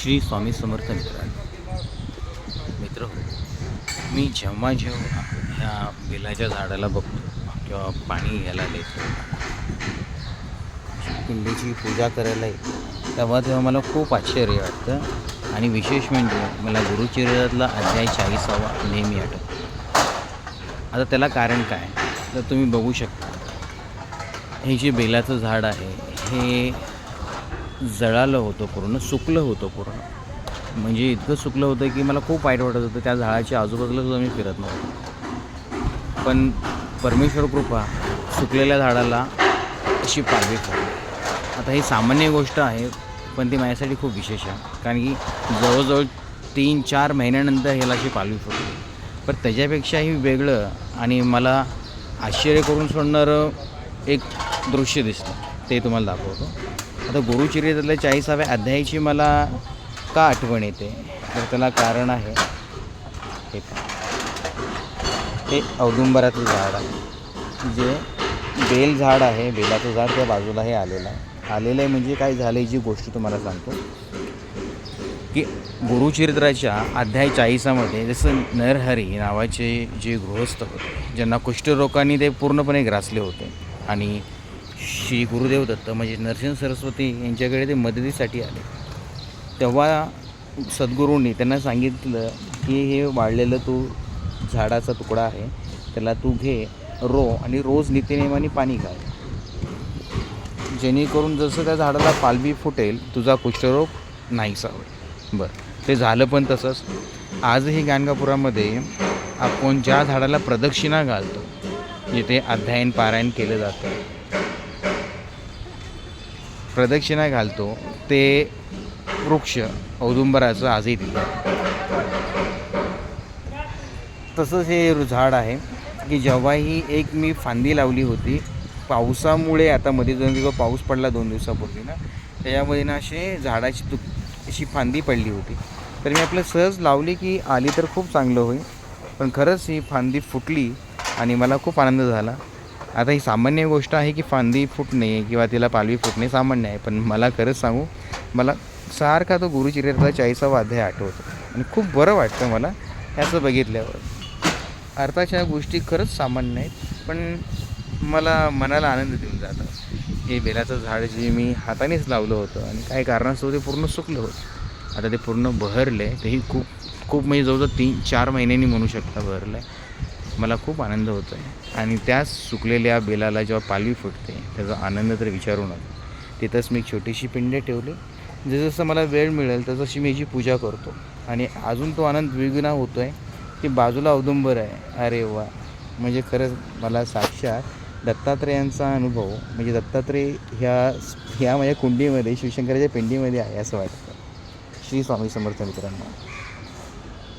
श्री स्वामी समर्थ मित्रांनो. मित्र मी जेव्हा जेव्हा ह्या बेलाच्या झाडाला बघतो किंवा पाणी घ्यायला देतो पिंडीची पूजा करायला येतो तेव्हा तेव्हा मला खूप आश्चर्य वाटतं. आणि विशेष म्हणजे मला गुरुचरित्रातला अध्याय चाळीसावा नेहमी आठवतो. आता त्याला कारण काय? तर तुम्ही बघू शकता. हे जे बेलाचं झाड आहे हे जळालं होतं पूर्ण सुकलं होतं पूर्ण. म्हणजे इतकं सुकलं होतं की मला खूप वाईट वाटत होतं. त्या झाडाच्या आजूबाजूला सुद्धा मी फिरत नव्हतो. पण परमेश्वर कृपा सुकलेल्या झाडाला अशी पालवी खाली आता ही सामान्य गोष्ट आहे पण ती माझ्यासाठी खूप विशेष आहे. कारण की जवळजवळ तीन चार महिन्यानंतर ह्याला अशी पालवी फुटली पण त्याच्यापेक्षाही वेगळं आणि मला आश्चर्य करून सोडणारं एक दृश्य दिसतं ते तुम्हाला दाखवतो. आता गुरुचरित्रातल्या चाळीसाव्या अध्यायाची मला का आठवण येते? तर त्याला कारण आहे. हे औदुंबरातलं औदुंबराचं झाड आहे. जे बेल झाड आहे बेलाचं झाड त्या बाजूला हे आलेलं आहे. आलेलं आहे म्हणजे काय झालं जी गोष्ट तुम्हाला सांगतो. की गुरुचरित्राच्या अध्याय चाळीसामध्ये जसं नरहरी नावाचे जे गृहस्थ होते ज्यांना कुष्ठरोगांनी ते पूर्णपणे ग्रासले होते आणि श्री गुरुदेव दत्त म्हणजे नरसिंह सरस्वती यांच्याकडे ते मदतीसाठी आले. तेव्हा सद्गुरूंनी त्यांना सांगितलं की हे वाढलेलं तू झाडाचा तुकडा आहे त्याला तू घे रो आणि रोज नित्यनेमाने पाणी घाल. जेणेकरून जसं त्या झाडाला पालवी फुटेल तुझा कुष्ठरोग नाहीसा होईल. बरं ते झालं पण तसंच. आजही गाणगापुरामध्ये आपण ज्या झाडाला प्रदक्षिणा घालतो जिथे अध्ययन पारायण केलं जातं प्रदक्षिणा घालतो ते वृक्ष औदुंबराचं आजही तिथं तसंच हे झाड आहे की जेव्हाही एक मी फांदी लावली होती पावसामुळे आता मध्ये दोन दिवस पाऊस पडला दोन दिवसापूर्वी ना त्याच्यामध्ये ना असे झाडाची तुक अशी फांदी पडली होती. तर मी आपलं सहज लावली की आली तर खूप चांगलं होईल पण खरंच ही फांदी फुटली आणि मला खूप आनंद झाला. आता ही सामान्य गोष्ट आहे की फांदी फुटणे किंवा तिला पालवी फुटणे सामान्य आहे. पण मला खरंच सांगू मला सारखा तो गुरुचरित्राचा चाळीसा वाध्याय आठवतो. आणि खूप बरं वाटतं मला ह्याचं बघितल्यावर. अर्थाच्या गोष्टी खरंच सामान्य आहेत पण मला मनाला आनंद देऊन जातं हे बेलाचं झाड जे मी हातानेच लावलं होतं आणि काही कारणास्तव ते पूर्ण सुकलं होतं. आता ते पूर्ण बहरलं आहे तेही खूप खूप म्हणजे जवळजवळ तीन चार महिन्यांनी म्हणू शकता बहरलं आहे मला खूप आनंद होतो आहे आणि त्याच सुकलेल्या बेलाला जेव्हा पालवी फुटते त्याचा आनंद तर विचारू नका. तिथंच मी एक छोटीशी पिंड ठेवली. जसं मला वेळ मिळेल तसं मी जी पूजा करतो. आणि अजून तो आनंद द्विगुणा होतो आहे की बाजूला औदुंबर आहे. अरे वा. म्हणजे खरंच मला साक्षात दत्तात्रेयांचा अनुभव म्हणजे दत्तात्रेय ह्या ह्या माझ्या कुंडीमध्ये शिवशंकराच्या पिंडीमध्ये आहे असं वाटतं. श्री स्वामी समर्थ मित्रांनो.